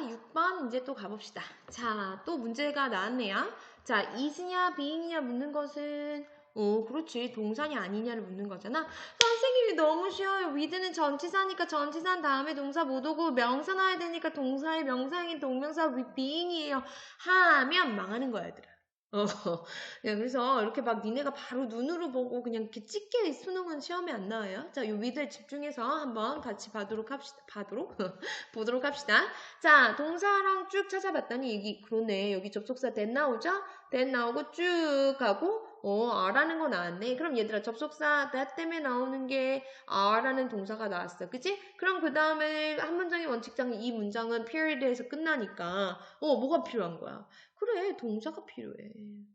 6번 이제 또 가봅시다. 자, 또 문제가 나왔네요. 자, is냐, being이냐 묻는 것은 어, 그렇지. 동산이 아니냐를 묻는 거잖아. 선생님이 너무 쉬워요. with는 전치사니까 전치사 다음에 동사 못 오고 명사 나와야 되니까 동사의 명사인 동명사 being이에요. 하면 망하는 거야, 얘들아. 어, 야, 그래서 이렇게 막 니네가 바로 눈으로 보고 그냥 이렇게 찍게 수능은 시험에 안 나와요. 자, 요 위드에 집중해서 한번 같이 봐도록 합시다. 봐도록? 보도록 합시다. 자, 동사랑 쭉 찾아봤더니 여기 그러네. 여기 접속사 that 나오죠? that 나오고 쭉 가고 어, 아라는 거 나왔네. 그럼 얘들아 접속사 that 때문에 나오는 게 아라는 동사가 나왔어. 그치? 그럼 그 다음에 한 문장의 원칙상 이 문장은 period에서 끝나니까 어, 뭐가 필요한 거야? 그래, 동사가 필요해.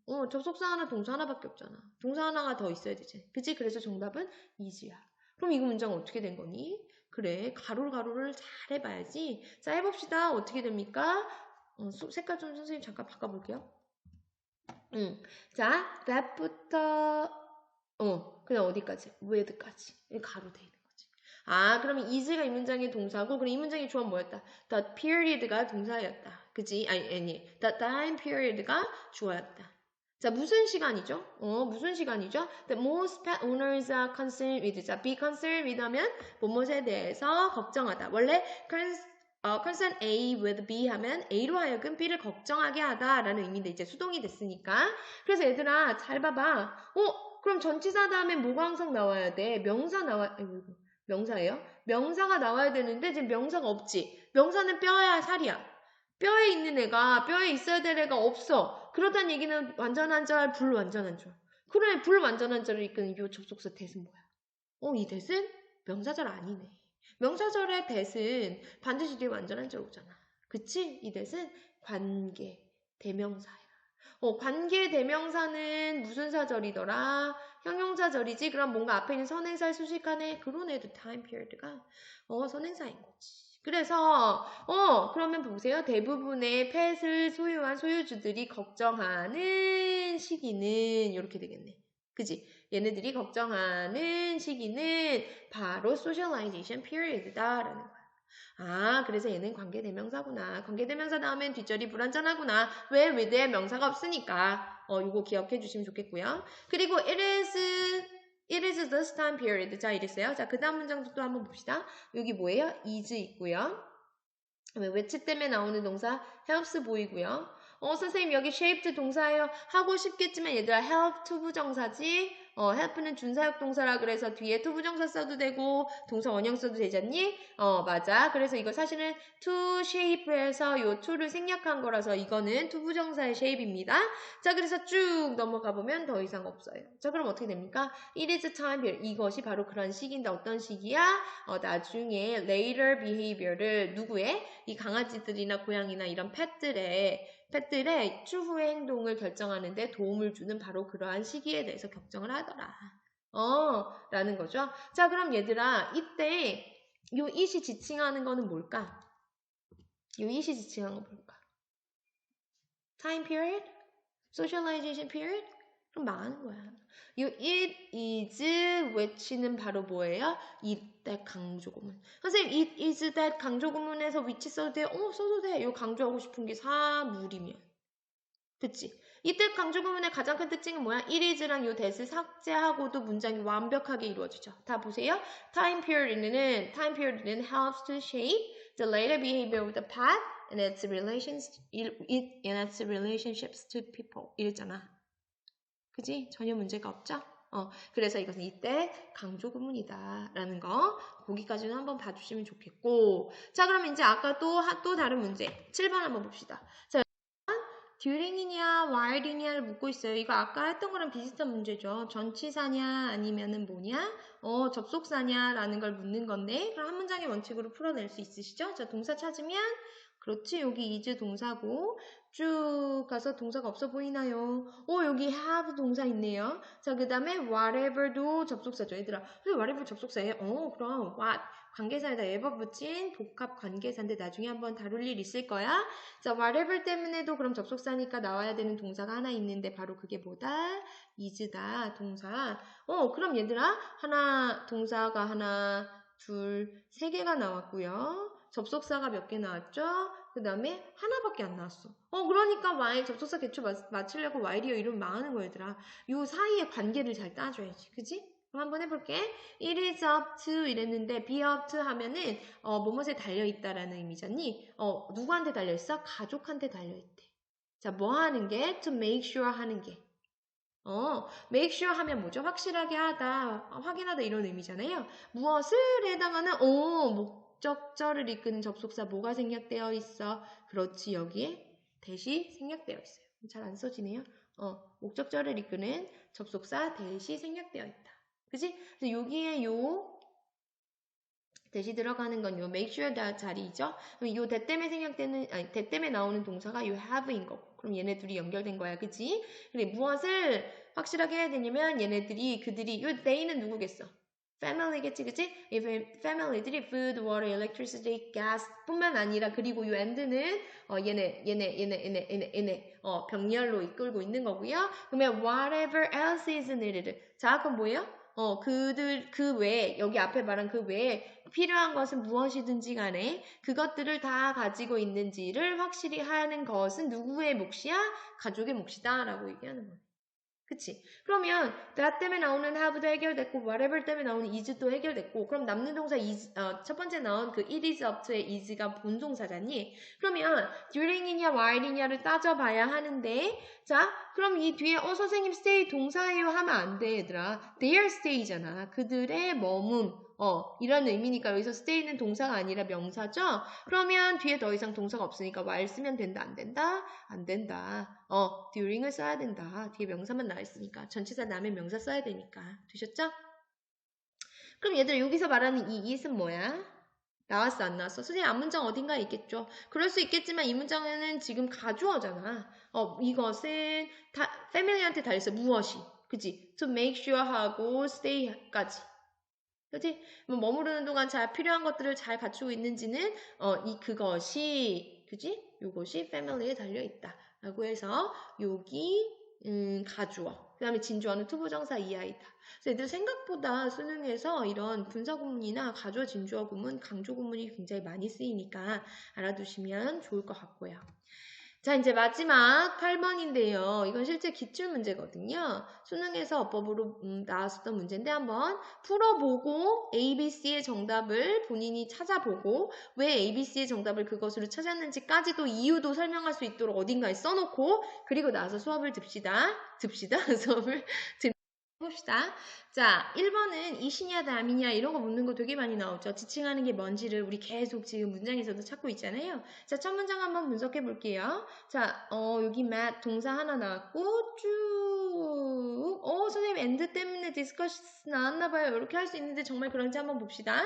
어, 접속사 하나, 동사 하나밖에 없잖아. 동사 하나가 더 있어야 되지. 그치? 그래서 정답은 이지야. 그럼 이거 문장 어떻게 된 거니? 그래, 가로 가로를 잘 해봐야지. 자, 해봅시다. 어떻게 됩니까? 어, 색깔 좀 선생님 잠깐 바꿔볼게요. 응. 자, that부터, 어, 그냥 어디까지? with까지. 가로 돼 있는 거지. 아, 그러면 is가 이 문장의 동사고, 그럼 이 문장의 조합 뭐였다? the period가 동사였다. 그지? 아니, 아니. The time period가 주어였다. 자, 무슨 시간이죠? 어, 무슨 시간이죠? The most pet owners are concerned with. 자, be concerned with 하면 뭐뭇에 대해서 걱정하다. 원래 con, 어, concern A with B 하면 A로 하여금 B를 걱정하게 하다라는 의미인데 이제 수동이 됐으니까. 그래서 얘들아, 잘 봐봐. 어, 그럼 전치사 다음에 뭐가 항상 나와야 돼? 명사 나와, 아이고, 명사예요? 명사가 나와야 되는데 지금 명사가 없지. 명사는 뼈야, 살이야. 뼈에 있는 애가 뼈에 있어야 될 애가 없어. 그렇다는 얘기는 완전한 절, 불완전한 절. 그래, 불완전한 절을 이끄는 이 접속사 대은 뭐야? 어, 이 대은 명사절 아니네. 명사절의 대은 반드시 뒤에 완전한 절 오잖아. 그치? 이 대은 관계, 대명사야. 어, 관계 대명사는 무슨 사절이더라? 형용사절이지? 그럼 뭔가 앞에 있는 선행사를 수식하네? 그런 애도 타임 피리드가 어, 선행사인 거지. 그래서 어 그러면 보세요. 대부분의 펫을 소유한 소유주들이 걱정하는 시기는 이렇게 되겠네. 그지? 얘네들이 걱정하는 시기는 바로 socialization period다라는 거야. 아, 그래서 얘는 관계대명사구나. 관계대명사 다음엔 뒷절이 불완전하구나. 왜? 왜대 명사가 없으니까. 어, 이거 기억해 주시면 좋겠고요. 그리고 it is It is this time period. 자, 이랬어요. 자, 그 다음 문장도 또 한번 봅시다. 여기 뭐예요? is 있고요. 외치 때문에 나오는 동사 helps 보이고요. 어, 선생님 여기 shaped 동사예요. 하고 싶겠지만 얘들아 help 투부정사지. 어, help는 준사역 동사라 그래서 뒤에 투부정사 써도 되고 동사 원형 써도 되잖니? 어, 맞아. 그래서 이거 사실은 to shape에서 요 to를 생략한 거라서 이거는 투부정사의 shape입니다. 자, 그래서 쭉 넘어가 보면 더 이상 없어요. 자, 그럼 어떻게 됩니까? It is time period. 이것이 바로 그런 시기인데 어떤 시기야? 어, 나중에 later behavior를 누구의? 이 강아지들이나 고양이나 이런 펫들의 펫들의 추후의 행동을 결정하는 데 도움을 주는 바로 그러한 시기에 대해서 결정을 하더라. 어, 라는 거죠. 자, 그럼 얘들아, 이때 요 이시 지칭하는 거는 뭘까? 요 이시 지칭하는 거 뭘까? time period? socialization period? 그럼 망하는 거야. 요 it is which는 바로 뭐예요? it that 강조 구문. 선생님 it is that 강조 구문에서 which 써도 돼? 어 써도 돼. 요 강조하고 싶은 게 사물이면. 그치? 이때 강조 구문의 가장 큰 특징은 뭐야? it is랑 요 that을 삭제하고도 문장이 완벽하게 이루어지죠. 다 보세요. time period는 time period는 helps to shape the later behavior of the pet and its relations it, and its relationships to people 이랬잖아. 그지? 전혀 문제가 없죠? 어, 그래서 이것은 이때 강조 구문이다. 라는 거, 거기까지는 한번 봐주시면 좋겠고. 자, 그럼 이제 아까 또, 또 다른 문제. 7번 한번 봅시다. 자, 듀링이냐, 와일이냐를 묻고 있어요. 이거 아까 했던 거랑 비슷한 문제죠. 전치사냐, 아니면은 뭐냐, 어, 접속사냐라는 걸 묻는 건데, 그럼 한 문장의 원칙으로 풀어낼 수 있으시죠? 자, 동사 찾으면, 그렇지, 여기 이즈 동사고, 쭉 가서 동사가 없어 보이나요? 오, 여기 have 동사 있네요. 자, 그 다음에 whatever도 접속사죠. 얘들아, 왜 whatever 접속사예요? 어, 그럼 what 관계사에다 ever 붙인 복합 관계사인데 나중에 한번 다룰 일 있을 거야. 자, whatever 때문에도 그럼 접속사니까 나와야 되는 동사가 하나 있는데 바로 그게 뭐다? is다, 동사. 어, 그럼 얘들아, 하나, 동사가 하나, 둘, 세 개가 나왔고요. 접속사가 몇 개 나왔죠? 그 다음에 하나밖에 안 나왔어. 어, 그러니까 while 접속사 개초 맞, 맞추려고 while이요 이러면 망하는 거 얘들아. 요 사이의 관계를 잘 따줘야지. 그지? 그럼 한번 해볼게. It is up to 이랬는데 be up to 하면은 어, 뭐뭇에 달려있다라는 의미잖니? 어, 누구한테 달려있어? 가족한테 달려있대. 자, 뭐 하는 게? to make sure 하는 게. 어, make sure 하면 뭐죠? 확실하게 하다, 확인하다 이런 의미잖아요. 무엇을 해당하는, 오, 목적절을 이끄는 접속사 뭐가 생략되어 있어? 그렇지, 여기에 대시 생략되어 있어요. 잘 안 써지네요. 어, 목적절을 이끄는 접속사 대시 생략되어 있다. 그지? 그래서 여기에 요 대시 들어가는 건 요 make sure 다 자리죠. 그럼 요 that 때문에 생략되는 아니 that 때문에 나오는 동사가 요 have인 거고. 그럼 얘네 둘이 연결된 거야. 그치? 근데 무엇을 확실하게 해야 되냐면 얘네들이 그들이 요 they는 누구겠어? Family겠지, 그치? 이 family들이 food, water, electricity, gas 뿐만 아니라 그리고 요 end는 어 얘네 얘네 얘네 얘네 얘네 얘네 어 병렬로 이끌고 있는 거고요. 그러면 whatever else is needed. 자, 그럼 뭐예요? 어, 그들, 그 외에, 여기 앞에 말한 그 외에 필요한 것은 무엇이든지 간에 그것들을 다 가지고 있는지를 확실히 하는 것은 누구의 몫이야? 가족의 몫이다. 라고 얘기하는 거예요. 그치? 그러면 that 때문에 나오는 have도 해결됐고 whatever 때문에 나오는 is도 해결됐고 그럼 남는 동사 is, 어, 첫 번째 나온 그 it is up to의 is가 본동사잖니? 그러면 during이냐 while이냐를 따져봐야 하는데 자 그럼 이 뒤에 어 선생님 stay 동사예요 하면 안 돼 얘들아 their stay잖아 그들의 머문 어, 이런 의미니까 여기서 stay는 동사가 아니라 명사죠? 그러면 뒤에 더 이상 동사가 없으니까 while 쓰면 된다, 안 된다? 안 된다. 어, during을 써야 된다. 뒤에 명사만 나와 있으니까. 전치사 다음에 명사 써야 되니까. 되셨죠? 그럼 얘들 여기서 말하는 이 it은 뭐야? 나왔어, 안 나왔어? 선생님, 앞문장 어딘가에 있겠죠? 그럴 수 있겠지만 이 문장에는 지금 가주어잖아. 어, 이것은 다, 패밀리한테 달렸어. 무엇이? 그지? to make sure 하고 stay까지. 그지? 뭐 머무르는 동안 잘 필요한 것들을 잘 갖추고 있는지는 어, 이 그것이 그지? 요것이 패밀리에 달려 있다라고 해서 여기 음, 가주어. 그 다음에 진주어는 투부정사 이하이다. 그래서 애들 생각보다 수능에서 이런 분사구문이나 가주어 진주어 구문, 강조 구문이 굉장히 많이 쓰이니까 알아두시면 좋을 것 같고요. 자, 이제 마지막 8번인데요. 이건 실제 기출 문제거든요. 수능에서 어법으로 음, 나왔었던 문제인데 한번 풀어보고 ABC의 정답을 본인이 찾아보고 왜 ABC의 정답을 그것으로 찾았는지까지도 이유도 설명할 수 있도록 어딘가에 써놓고 그리고 나서 수업을 듭시다. 듭시다. 수업을 듭 봅시다. 자, 1번은 이시냐 남이냐 이런 거 묻는 거 되게 많이 나오죠. 지칭하는 게 뭔지를 우리 계속 지금 문장에서도 찾고 있잖아요. 자, 첫 문장 한번 분석해 볼게요. 자, 어, 여기 mat 동사 하나 나왔고 쭉 어, 선생님 엔드 때문에 디스커스 나왔나 봐요. 이렇게 할 수 있는데 정말 그런지 한번 봅시다.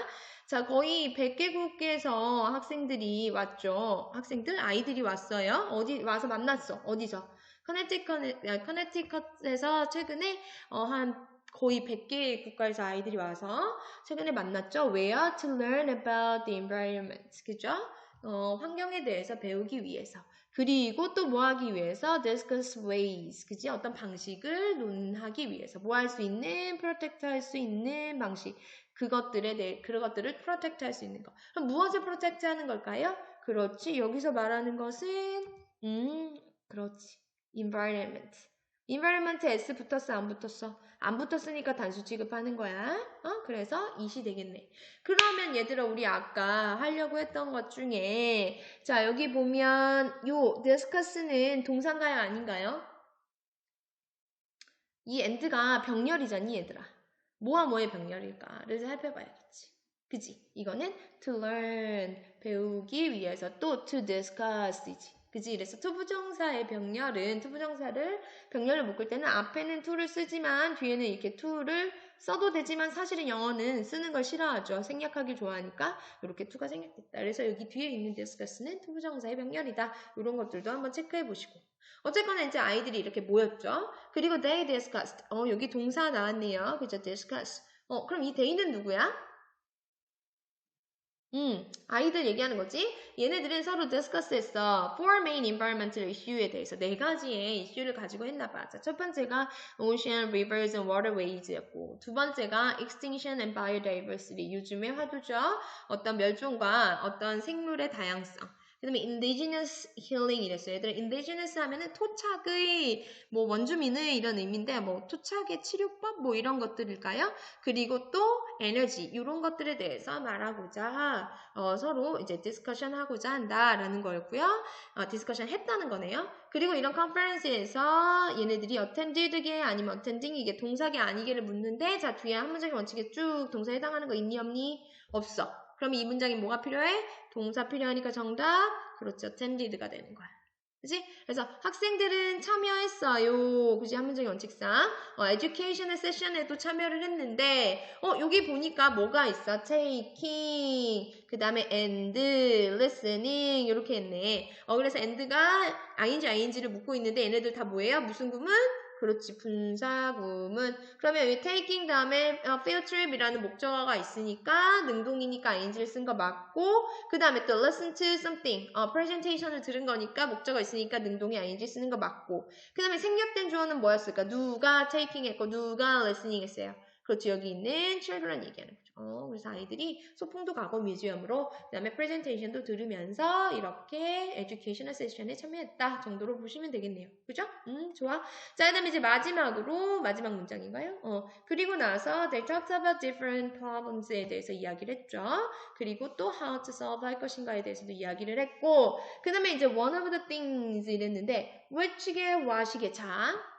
자, 거의 100개국에서 학생들이 왔죠. 학생들, 아이들이 왔어요. 어디 와서 만났어. 어디서? 커네티컷, 커네티컷에서 최근에 어, 한 거의 100개의 국가에서 아이들이 와서 최근에 만났죠. Where to learn about the environment. 그죠? 어, 환경에 대해서 배우기 위해서. 그리고 또 뭐 하기 위해서 discuss ways. 그지? 어떤 방식을 논하기 위해서. 뭐 할 수 있는, protect 할 수 있는 방식. 그것들에 대해, 그것들을 protect 할 수 있는 거. 그럼 무엇을 protect 하는 걸까요? 그렇지. 여기서 말하는 것은, 음, 그렇지. Environment. environment S 붙었어, 안 붙었어? 안 붙었으니까 단수 취급하는 거야. 어? 그래서 이시 되겠네. 그러면 얘들아, 우리 아까 하려고 했던 것 중에, 자, 여기 보면, 요, discuss는 동사인가요, 아닌가요? 이 end가 병렬이잖니, 얘들아. 뭐와 뭐의 병렬일까를 살펴봐야겠지. 그지? 이거는 to learn, 배우기 위해서 또 to discuss이지. 그지? 그래서 투부정사의 병렬은 투부정사를 병렬을 묶을 때는 앞에는 to를 쓰지만 뒤에는 이렇게 to를 써도 되지만 사실은 영어는 쓰는 걸 싫어하죠. 생략하기 좋아하니까 이렇게 to가 생략됐다. 그래서 여기 뒤에 있는 discuss는 투부정사의 병렬이다. 이런 것들도 한번 체크해 보시고. 어쨌거나 이제 아이들이 이렇게 모였죠. 그리고 they discussed. 어, 여기 동사 나왔네요. 그죠? discuss. 어, 그럼 이 they는 누구야? 음, 아이들 얘기하는 거지. 얘네들은 서로 디스커스 했어. Four main environmental issue에 대해서 네 가지의 이슈를 가지고 했나 봐. 자, 첫 번째가 ocean, rivers and waterways였고, 두 번째가 extinction and biodiversity. 요즘의 화두죠. 어떤 멸종과 어떤 생물의 다양성. 그 다음에 indigenous healing 이랬어요. 얘들아 indigenous 하면은 토착의 뭐 원주민의 이런 의미인데 뭐 토착의 치료법 뭐 이런 것들일까요? 그리고 또 에너지 이런 것들에 대해서 말하고자 어, 서로 이제 디스커션 하고자 한다라는 거였고요. 어, 디스커션 했다는 거네요. 그리고 이런 컨퍼런스에서 얘네들이 attended게 아니면 attending이게 동사게 아니게를 묻는데 자 뒤에 한 문장의 원칙에 쭉 동사에 해당하는 거 있니 없니? 없어. 그럼 이 문장에 뭐가 필요해? 동사 필요하니까 정답. 그렇죠. attended가 되는 거야. 그지? 그래서 학생들은 참여했어요. 그지? 한 문장의 원칙상. 어, educational session에도 참여를 했는데, 어, 여기 보니까 뭐가 있어? taking, 그 다음에 and, listening, 이렇게 했네. 어, 그래서 and가 ing, ing를 묶고 있는데, 얘네들 다 뭐예요? 무슨 구문? 그렇지 분사구문. 그러면 여기 taking 다음에 어, field trip이라는 목적어가 있으니까 능동이니까 ing를 쓴 거 맞고 그 다음에 또 listen to something 어, presentation을 들은 거니까 목적어 있으니까 능동이 ing 쓰는 거 맞고. 그 다음에 생략된 주어는 뭐였을까? 누가 taking 했고 누가 listening 했어요? 그렇죠 여기 있는 children 얘기하는 어, 그래서 아이들이 소풍도 가고 뮤지엄으로 그다음에 프레젠테이션도 들으면서 이렇게 에듀케이셔널 세션에 참여했다 정도로 보시면 되겠네요. 그죠? 음, 좋아. 자, 그다음에 이제 마지막으로 마지막 문장인가요? 어, 그리고 나서 they talked about different problems에 대해서 이야기를 했죠. 그리고 또 how to solve 할 것인가에 대해서도 이야기를 했고 그다음에 이제 one of the things 이랬는데 which게 what이게 자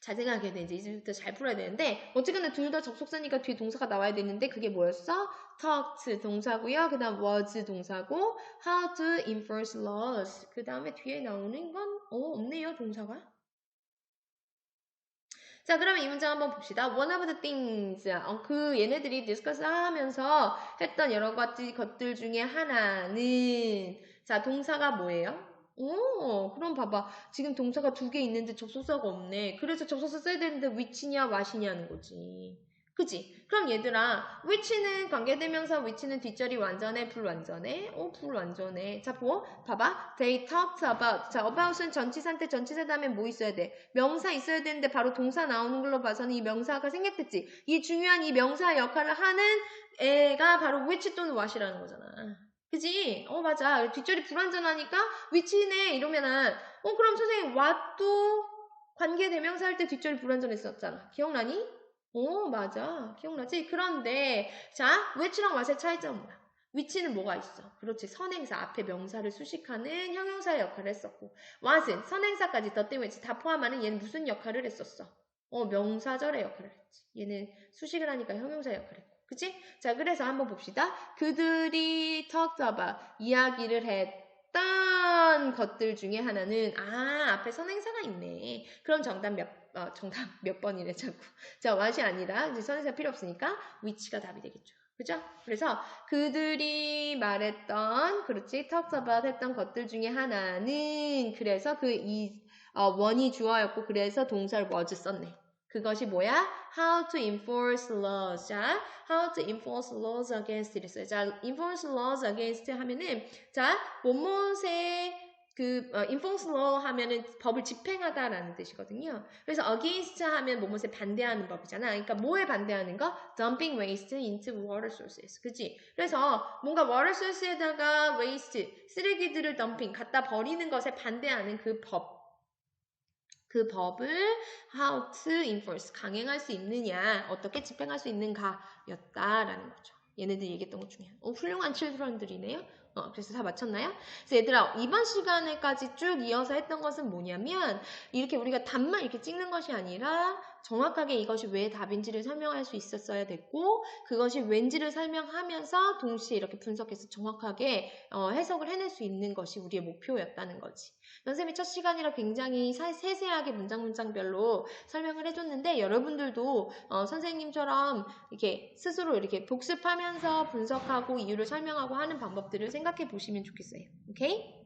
잘 생각해야 돼. 이제 이제부터 잘 풀어야 되는데 어쨌거나 둘 다 접속사니까 뒤에 동사가 나와야 되는데 그게 뭐였어? talked 동사고요. 그 다음 was 동사고 how to enforce laws 그 다음에 뒤에 나오는 건 어, 없네요. 동사가. 자, 그러면 이 문장 한번 봅시다. One of the things. 어, 그 얘네들이 디스커스 하면서 했던 여러 가지 것들 중에 하나는 자, 동사가 뭐예요? 오, 그럼 봐봐. 지금 동사가 두 개 있는데 접속사가 없네. 그래서 접속사 써야 되는데 which냐, what이냐는 거지. 그지? 그럼 얘들아, which는 관계대명사, which는 뒷절이 완전해, 불완전해? 오, 불완전해. 자, 보, 봐봐. They talked about. 자, about은 전치사인데 전치사 다음에 뭐 있어야 돼? 명사 있어야 되는데 바로 동사 나오는 걸로 봐서는 이 명사가 생략됐지. 이 중요한 이 명사 역할을 하는 애가 바로 which 또는 what이라는 거잖아. 그지? 어, 맞아. 뒷절이 불완전하니까 위치네 이러면은 어, 그럼 선생님 what도 관계 대명사 할 때 뒷절이 불완전했었잖아. 기억나니? 어, 맞아. 기억나지? 그런데 자, which랑 what의 차이점은 뭐야? 위치는 뭐가 있어? 그렇지. 선행사 앞에 명사를 수식하는 형용사의 역할을 했었고 what은 선행사까지 더 때문에 다 포함하는 얘는 무슨 역할을 했었어? 어, 명사절의 역할을 했지. 얘는 수식을 하니까 형용사 역할을 했고 그치? 자, 그래서 한번 봅시다. 그들이 talked about, 이야기를 했던 것들 중에 하나는, 아, 앞에 선행사가 있네. 그럼 정답 몇, 어, 정답 몇 번이래, 자꾸. 자, what이 아니라, 이제 선행사 필요 없으니까, which가 답이 되겠죠. 그죠? 그래서 그들이 말했던, 그렇지, talked about 했던 것들 중에 하나는, 그래서 그 이, 어, 원이 주어였고, 그래서 동사를 was 썼네. 그것이 뭐야? How to enforce laws. 자, how to enforce laws against 이랬어요. 자, enforce laws against 하면은 자, 뭐뭇의 그 어, enforce law 하면은 법을 집행하다라는 뜻이거든요. 그래서 against 하면 뭐뭇에 반대하는 법이잖아. 그러니까 뭐에 반대하는 거? dumping waste into water sources. 그치? 그래서 뭔가 water source에다가 waste 쓰레기들을 dumping 갖다 버리는 것에 반대하는 그 법. 그 법을 how to enforce 강행할 수 있느냐 어떻게 집행할 수 있는가였다라는 거죠. 얘네들이 얘기했던 것 중에 어, 훌륭한 칠드런들이네요. 어, 그래서 다 맞췄나요? 그래서 얘들아 이번 시간에까지 쭉 이어서 했던 것은 뭐냐면 이렇게 우리가 답만 이렇게 찍는 것이 아니라 정확하게 이것이 왜 답인지를 설명할 수 있었어야 됐고 그것이 왠지를 설명하면서 동시에 이렇게 분석해서 정확하게 어, 해석을 해낼 수 있는 것이 우리의 목표였다는 거지. 선생님이 첫 시간이라 굉장히 세세하게 문장 문장별로 설명을 해줬는데 여러분들도 어, 선생님처럼 이렇게 스스로 이렇게 복습하면서 분석하고 이유를 설명하고 하는 방법들을 생각해 보시면 좋겠어요. 오케이?